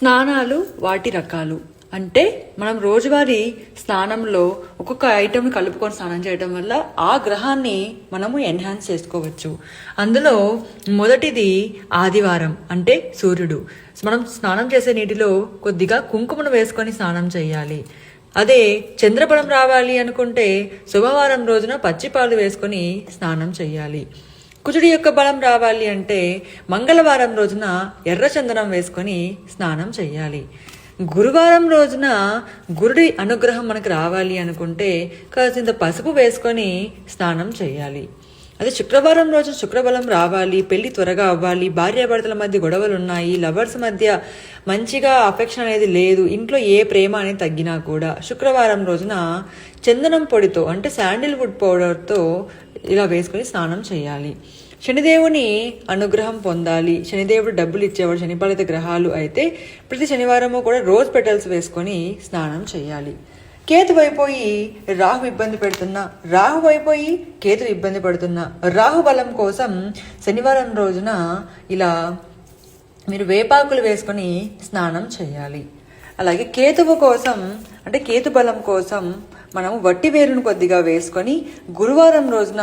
స్నానాలు వాటి రకాలు. అంటే మనం రోజువారీ స్నానంలో ఒక్కొక్క ఐటెంని కలుపుకొని స్నానం చేయడం వల్ల ఆ గ్రహాన్ని మనము ఎన్హాన్స్ చేసుకోవచ్చు. అందులో మొదటిది ఆదివారం అంటే సూర్యుడు. మనం స్నానం చేసే నీటిలో కొద్దిగా కుంకుమను వేసుకొని స్నానం చేయాలి. అదే చంద్రబలం రావాలి అనుకుంటే శుభవారం రోజున పచ్చిపాలు వేసుకొని స్నానం చేయాలి. కుజుడి యొక్క బలం రావాలి అంటే మంగళవారం రోజున ఎర్ర చందనం వేసుకొని స్నానం చేయాలి గురువారం రోజున గురుడి అనుగ్రహం మనకు రావాలి అనుకుంటే కాసింత పసుపు వేసుకొని స్నానం చేయాలి అదే శుక్రవారం రోజు శుక్రబలం రావాలి పెళ్ళి త్వరగా అవ్వాలి భార్యాభర్తల మధ్య గొడవలు ఉన్నాయి లవర్స్ మధ్య మంచిగా అఫెక్షన్ అనేది లేదు ఇంట్లో ఏ ప్రేమ అనేది తగ్గినా కూడా శుక్రవారం రోజున చందనం పొడితో అంటే శాండిల్వుడ్ పౌడర్తో ఇలా వేసుకొని స్నానం చేయాలి. శనిదేవుని అనుగ్రహం పొందాలి. శనిదేవుడు డబ్బులు ఇచ్చేవాడు శనిపాలిత గ్రహాలు అయితే ప్రతి శనివారము కూడా రోజ్ పెటల్స్ వేసుకొని స్నానం చేయాలి. కేతు అయిపోయి రాహు ఇబ్బంది పెడుతున్నా రాహు అయిపోయి కేతు ఇబ్బంది పడుతున్నా రాహు బలం కోసం శనివారం రోజున ఇలా మీరు వేపాకులు వేసుకొని స్నానం చేయాలి. అలాగే కేతువు కోసం అంటే కేతు బలం కోసం మనం వట్టి వేరును కొద్దిగా వేసుకొని గురువారం రోజున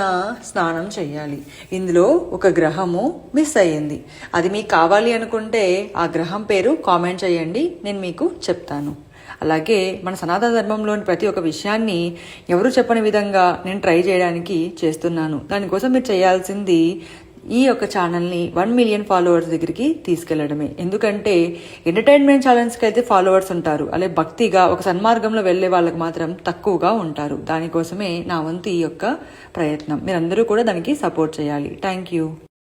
స్నానం చేయాలి ఇందులో ఒక గ్రహము మిస్ అయ్యింది. అది మీకు కావాలి అనుకుంటే ఆ గ్రహం పేరు కామెంట్ చేయండి నేను మీకు చెప్తాను. అలాగే మన సనాతన ధర్మంలోని ప్రతి ఒక్క విషయాన్ని ఎవరు చెప్పని విధంగా నేను ట్రై చేయడానికి చేస్తున్నాను. దానికోసం మీరు చేయాల్సింది ఈ యొక్క ఛానల్ని వన్ మిలియన్ ఫాలోవర్స్ దగ్గరికి తీసుకెళ్ళడమే. ఎందుకంటే ఎంటర్టైన్మెంట్ ఛానల్స్కి అయితే ఫాలోవర్స్ ఉంటారు. అలాగే భక్తిగా ఒక సన్మార్గంలో వెళ్ళే వాళ్ళకి మాత్రం తక్కువగా ఉంటారు. దానికోసమే నా వంతు ఈ యొక్క ప్రయత్నం. మీరందరూ కూడా దానికి సపోర్ట్ చేయాలి. Thank you.